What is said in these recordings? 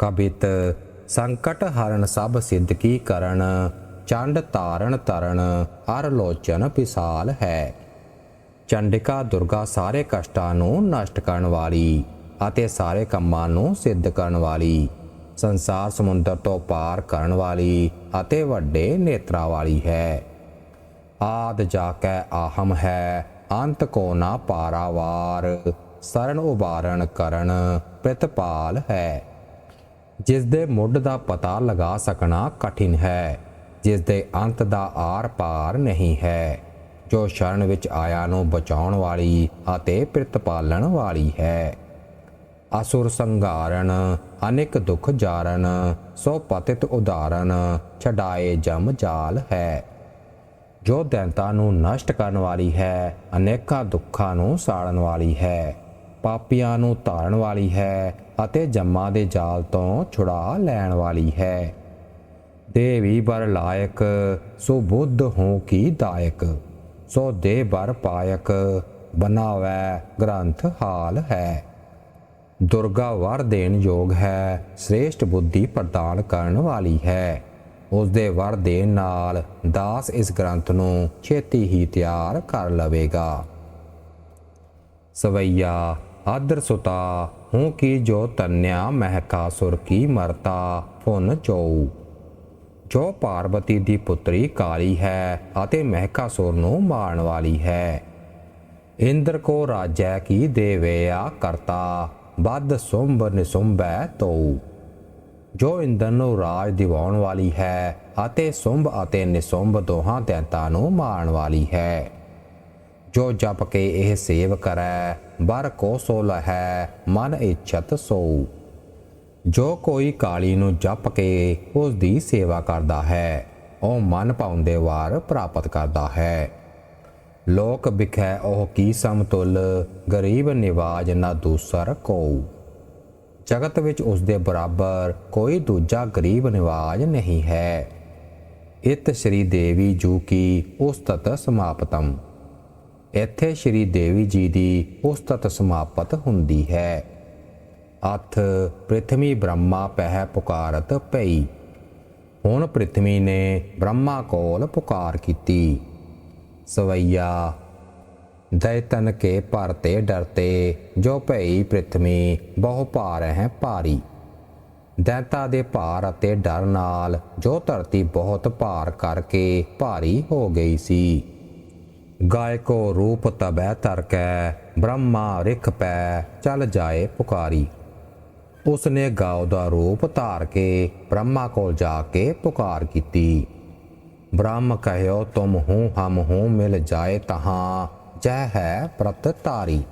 ਕਬਿਤ ਸੰਕਟ ਹਰਨ ਸਭ ਸਿੱਧ ਕੀ ਕਰਨ, ਚੰਡ ਤਾਰਨ ਤਰਨ ਹਰ ਲੋਚਨ ਪਿਸਾਲ ਹੈ। ਚੰਡਿਕਾ ਦੁਰਗਾ ਸਾਰੇ ਕਸ਼ਟਾਂ ਨੂੰ ਨਸ਼ਟ ਕਰਨ ਵਾਲੀ ਅਤੇ ਸਾਰੇ ਕੰਮਾਂ ਨੂੰ ਸਿੱਧ ਕਰਨ ਵਾਲੀ, ਸੰਸਾਰ ਸਮੁੰਦਰ ਤੋਂ ਪਾਰ ਕਰਨ ਵਾਲੀ ਅਤੇ ਵੱਡੇ ਨੇਤਰਾ ਵਾਲੀ ਹੈ। ਆਦ ਜਾ ਕੇ ਆਹਮ ਹੈ, ਅੰਤ ਕੋ ਨਾ ਪਾਰਾਵਾਰ, ਸਰਨ ਉਬਾਰਨ ਕਰਨ ਪ੍ਰਤਪਾਲ ਹੈ। ਜਿਸ ਦੇ ਮੁੱਢ ਦਾ ਪਤਾ ਲਗਾ ਸਕਣਾ ਕਠਿਨ ਹੈ ਜਿਸ ਦੇ ਅੰਤ ਦਾ ਆਰ ਪਾਰ ਨਹੀਂ ਹੈ, ਜੋ ਸ਼ਰਨ ਵਿੱਚ ਆਇਆ ਨੂੰ ਬਚਾਉਣ ਵਾਲੀ ਅਤੇ ਪ੍ਰਤਪਾਲਣ ਵਾਲੀ ਹੈ। ਅਸੁਰ ਸੰਘਾਰਨ, ਅਨੇਕ ਦੁੱਖ ਜਾਰਨ, ਸੋ ਪਤਿਤ ਉਦਾਰਨ, ਛਡਾਏ ਜਮ ਜਾਲ ਹੈ। ਜੋ ਦੈਂਤਾ ਨੂੰ ਨਸ਼ਟ ਕਰਨ ਵਾਲੀ ਹੈ, ਅਨੇਕਾਂ ਦੁੱਖਾਂ ਨੂੰ ਸਾੜਨ ਵਾਲੀ ਹੈ। ਪਾਪੀਆਂ ਨੂੰ ਧਾਰਨ ਵਾਲੀ ਹੈ ਅਤੇ ਜੰਮਾਂ ਦੇ ਜਾਲ ਤੋਂ ਛੁਡਾ ਲੈਣ ਵਾਲੀ ਹੈ। ਦੇਵੀ ਬਰ ਲਾਇਕ, ਸੋ ਬੁੱਧ ਹੋ ਕੀ ਦਾਇਕ? ਸੋ ਦੇ ਬਰ ਪਾਇਕ ਬਨਾਵੈ ਗ੍ਰੰਥ ਹਾਲ ਹੈ। ਦੁਰਗਾ ਵਰ ਦੇਣ ਯੋਗ ਹੈ, ਸ੍ਰੇਸ਼ਟ ਬੁੱਧੀ ਪ੍ਰਦਾਨ ਕਰਨ ਵਾਲੀ ਹੈ। ਉਸ ਦੇ ਵਰ ਦੇਣ ਨਾਲ ਦਾਸ ਇਸ ਗ੍ਰੰਥ ਨੂੰ ਛੇਤੀ ਹੀ ਤਿਆਰ ਕਰ ਲਵੇਗਾ। ਸਵਈਆ ਆਦਰ ਸੁਤਾ, ਹੂੰ ਕੀ ਜੋ ਤਨਿਆ ਮਹਿਕਾ ਸੁਰ ਕੀ ਮਰਤਾ, ਫੁਨ ਚੋਉ ਜੋ ਪਾਰਵਤੀ ਦੀ ਪੁੱਤਰੀ ਕਾਲੀ ਹੈ ਅਤੇ ਮਹਿਕਾਸੁਰ ਨੂੰ ਮਾਰਨ ਵਾਲੀ ਹੈ। ਇੰਦਰ ਕੋ ਰਾਜੈ ਕੀ ਦੇਵਿਆ ਕਰਤਾ ਬਦ ਸੁੰਭ ਨਿਸੁੰਭੈ ਤੋ ਜੋ ਇੰਦਰ ਨੂੰ ਰਾਜ ਦਿਵਾਉਣ ਵਾਲੀ ਹੈ ਅਤੇ ਸੁੰਭ ਅਤੇ ਨਿਸੁੰਭ ਦੋਹਾਂ ਦੈਂਤਾਂ ਨੂੰ ਮਾਰਨ ਵਾਲੀ ਹੈ। ਜੋ ਜਪ ਕੇ ਇਹ ਸੇਵ ਕਰੈ, ਬਰ ਕੋ ਸੋ ਲਹੈ, ਮਨ ਇਛਤ ਸੋ ਜੋ ਕੋਈ ਕਾਲੀ ਨੂੰ ਜਪ ਕੇ ਉਸ ਦੀ ਸੇਵਾ ਕਰਦਾ ਹੈ, ਉਹ ਮਨ ਪਾਉਂਦੇ ਵਾਰ ਪ੍ਰਾਪਤ ਕਰਦਾ ਹੈ। ਲੋਕ ਵਿਖੈ ਉਹ ਕੀ ਸਮਤੁਲ ਗਰੀਬ ਨਿਵਾਜ ਨਾ ਦੂਸਰ ਕੋ ਜਗਤ ਵਿੱਚ ਉਸ ਦੇ ਬਰਾਬਰ ਕੋਈ ਦੂਜਾ ਗਰੀਬ ਨਿਵਾਜ ਨਹੀਂ ਹੈ। ਇਤ ਸ਼੍ਰੀ ਦੇਵੀ ਜੂ ਕੀ ਉਸਤਤ ਸਮਾਪਤਮ। ਇੱਥੇ ਸ਼੍ਰੀ ਦੇਵੀ ਜੀ ਦੀ ਉਸਤਤ ਸਮਾਪਤ ਹੁੰਦੀ ਹੈ। ਅਥ ਪ੍ਰਿਥਵੀ ਬ੍ਰਹਮਾ ਪਹਿ ਪੁਕਾਰਤ ਪਈ ਹੁਣ ਪ੍ਰਿਥਵੀ ਨੇ ਬ੍ਰਹਮਾ ਕੋਲ ਪੁਕਾਰ ਕੀਤੀ। ਸਵਈਆ ਦੈਤਨ ਕੇ ਭਰਤੇ ਡਰਤੇ, ਜੋ ਭਈ ਪ੍ਰਿਥਵੀ ਬਹੁ ਭਾਰ ਹੈ ਭਾਰੀ। ਦੈਤਾ ਦੇ ਭਾਰ ਅਤੇ ਡਰ ਨਾਲ ਜੋ ਧਰਤੀ ਬਹੁਤ ਭਾਰ ਕਰਕੇ ਭਾਰੀ ਹੋ ਗਈ ਸੀ। ਗਾਇਕੋ ਰੂਪ ਤਬੈ ਤਰਕੈ, ਬ੍ਰਹਮਾ ਰਿਖ ਪੈ, ਚਲ ਜਾਏ ਪੁਕਾਰੀ। ਉਸਨੇ ਗਾਉ ਦਾ ਰੂਪ ਧਾਰ ਕੇ, ਬ੍ਰਹਮਾ ਕੋਲ ਜਾ ਕੇ ਪੁਕਾਰ ਕੀਤੀ। ਬ੍ਰਹਮ ਕਹਿਓ, ਤੁਮ ਹੂੰ, ਹਮ ਹੂੰ, ਮਿਲ ਜਾਏ ਤਹਾਂ ਜੈ ਹੈ ਪ੍ਰਤ ਤਾਰੀ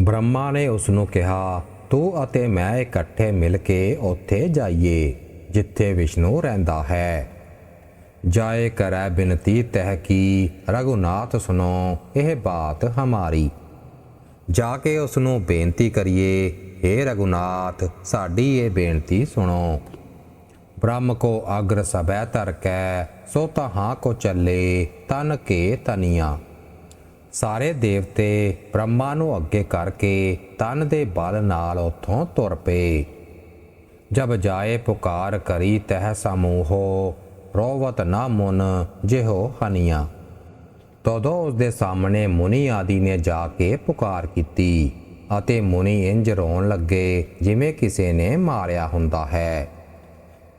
ਬ੍ਰਹਮਾ ਨੇ ਉਸ ਨੂੰ ਕਿਹਾ, ਤੂੰ ਅਤੇ ਮੈਂ ਇਕੱਠੇ ਮਿਲ ਕੇ ਉੱਥੇ ਜਾਈਏ, ਜਿੱਥੇ ਵਿਸ਼ਨੂੰ ਰਹਿੰਦਾ ਹੈ। ਜਾਏ ਕਰੈ ਬਿਨਤੀ ਤਹਿ ਕੀ, ਰਘੁਨਾਥ ਸੁਨੋ ਇਹ ਬਾਤ ਹਮਾਰੀ। ਜਾ ਕੇ ਉਸ ਨੂੰ ਬੇਨਤੀ ਕਰੀਏ हे ਰਘੁਨਾਥ, ਸਾਡੀ ਇਹ ਬੇਨਤੀ ਸੁਣੋ। ਬ੍ਰਹਮ ਕੋ ਅਗਰ ਸਭੈ ਧਰ ਕੈ ਸੋ ਤਹਾਂ ਕੋ ਚੱਲੇ ਤਨ ਕੇ ਤਨੀਆਂ। ਸਾਰੇ ਦੇਵਤੇ ਬ੍ਰਹਮਾ ਨੂੰ ਅੱਗੇ ਕਰਕੇ ਤਨ ਦੇ ਬਲ ਨਾਲ ਉਥੋਂ ਤੁਰ ਪਏ। ਜਬ ਜਾਏ ਪੁਕਾਰ ਕਰੀ ਤਹ ਸਮੂਹੋ ਰੋਵਤ ਨਾ ਮੁਨ, ਜਿਹੋ ਹਨੀਆਂ। ਤਦੋਂ ਉਸ ਦੇ ਸਾਹਮਣੇ ਮੁਨੀ ਆਦਿ ਨੇ ਜਾ ਕੇ ਪੁਕਾਰ ਕੀਤੀ ਅਤੇ ਮੁਨੀ ਇੰਜ ਰੋਣ ਲੱਗੇ, ਜਿਵੇਂ ਕਿਸੇ ਨੇ ਮਾਰਿਆ ਹੁੰਦਾ ਹੈ।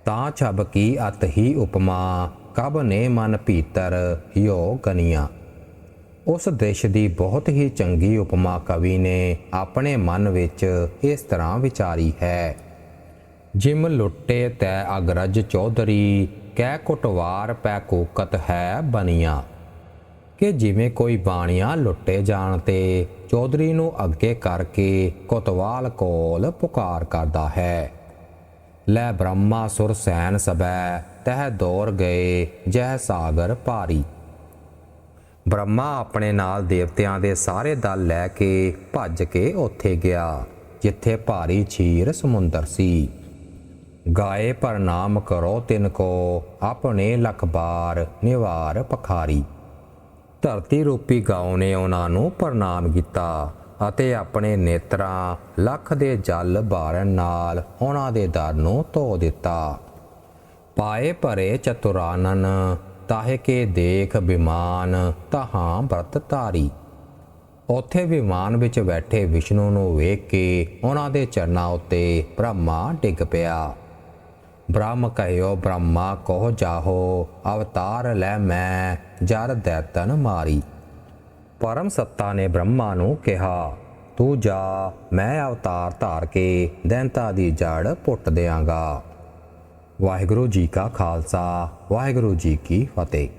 ਤਾਂ ਛਬ ਕੀ ਅਤ ਹੀ ਉਪਮਾ, ਕਬ ਨੇ ਮਨ ਭੀਤਰ ਹਿਓ ਗਨੀਆਂ ਉਸ ਦੇਸ਼ ਦੀ ਬਹੁਤ ਹੀ ਚੰਗੀ ਉਪਮਾ ਕਵੀ ਨੇ ਆਪਣੇ ਮਨ ਵਿੱਚ ਇਸ ਤਰ੍ਹਾਂ ਵਿਚਾਰੀ ਹੈ। ਜਿਮ ਲੁੱਟੇ ਤੈ ਅਗਰਜ ਚੌਧਰੀ ਕਹਿ ਕੁਟਵਾਰ ਪੈ ਕੂਕਤ ਹੈ ਬਨੀਆਂ ਕਿ ਜਿਵੇਂ ਕੋਈ ਬਾਣੀਆਂ ਲੁੱਟੇ ਜਾਣ ਤੇ ਚੌਧਰੀ ਨੂੰ ਅੱਗੇ ਕਰਕੇ ਕੁਤਵਾਲ ਕੋਲ ਪੁਕਾਰ ਕਰਦਾ ਹੈ। ਲੈ ਬ੍ਰਹਮਾ ਸੁਰ ਸੈਨ ਸਬੈ ਤਹ ਦੌਰ ਗਏ ਜਹ ਸਾਗਰ ਭਾਰੀ। ਬ੍ਰਹਮਾ ਆਪਣੇ ਨਾਲ ਦੇਵਤਿਆਂ ਦੇ ਸਾਰੇ ਦਲ ਲੈ ਕੇ ਭੱਜ ਕੇ ਉੱਥੇ ਗਿਆ, ਜਿੱਥੇ ਭਾਰੀ ਛੀਰ ਸਮੁੰਦਰ ਸੀ। ਗਾਏ ਪ੍ਰਣਾਮ ਕਰੋ ਤਿਨ ਕੋ, ਆਪਣੇ ਲਖਬਾਰ ਨਿਵਾਰ ਪਖਾਰੀ। ਧਰਤੀ ਰੂਪੀ ਗਾਉ ਨੇ ਉਹਨਾਂ ਨੂੰ ਪ੍ਰਣਾਮ ਕੀਤਾ ਅਤੇ ਆਪਣੇ ਨੇਤਰਾਂ ਲੱਖ ਦੇ ਜਲ ਬਾਰਨ ਨਾਲ ਉਹਨਾਂ ਦੇ ਦਰ ਨੂੰ ਧੋ ਦਿੱਤਾ। ਪਾਏ ਭਰੇ ਚਤੁਰਾਨਨ, ਤਾਹੇ ਕੇ ਦੇਖ ਵਿਮਾਨ ਤਹਾਂ ਵਰਤ ਧਾਰੀ। ਉੱਥੇ ਵਿਮਾਨ ਵਿੱਚ ਬੈਠੇ ਵਿਸ਼ਨੂੰ ਨੂੰ ਵੇਖ ਕੇ ਉਹਨਾਂ ਦੇ ਚਰਨਾਂ ਉੱਤੇ ਬ੍ਰਹਮਾ ਡਿੱਗ ਪਿਆ। ਬ੍ਰਹਮ ਕਹਿਓ ਬ੍ਰਹਮਾ ਕੋ ਜਾਹੋ, ਅਵਤਾਰ ਲੈ ਮੈਂ, ਜਰ ਦੈਤਨ ਮਾਰੀ। ਪਰਮ ਸੱਤਾ ਨੇ ਬ੍ਰਹਮਾ ਨੂੰ ਕਿਹਾ, ਤੂੰ ਜਾ, ਮੈਂ ਅਵਤਾਰ ਧਾਰ ਕੇ ਦੈਂਤਾ ਦੀ ਜੜ ਪੁੱਟ ਦਿਆਂਗਾ। ਵਾਹਿਗੁਰੂ ਜੀ ਕਾ ਖਾਲਸਾ, ਵਾਹਿਗੁਰੂ ਜੀ ਕੀ ਫਤਿਹ।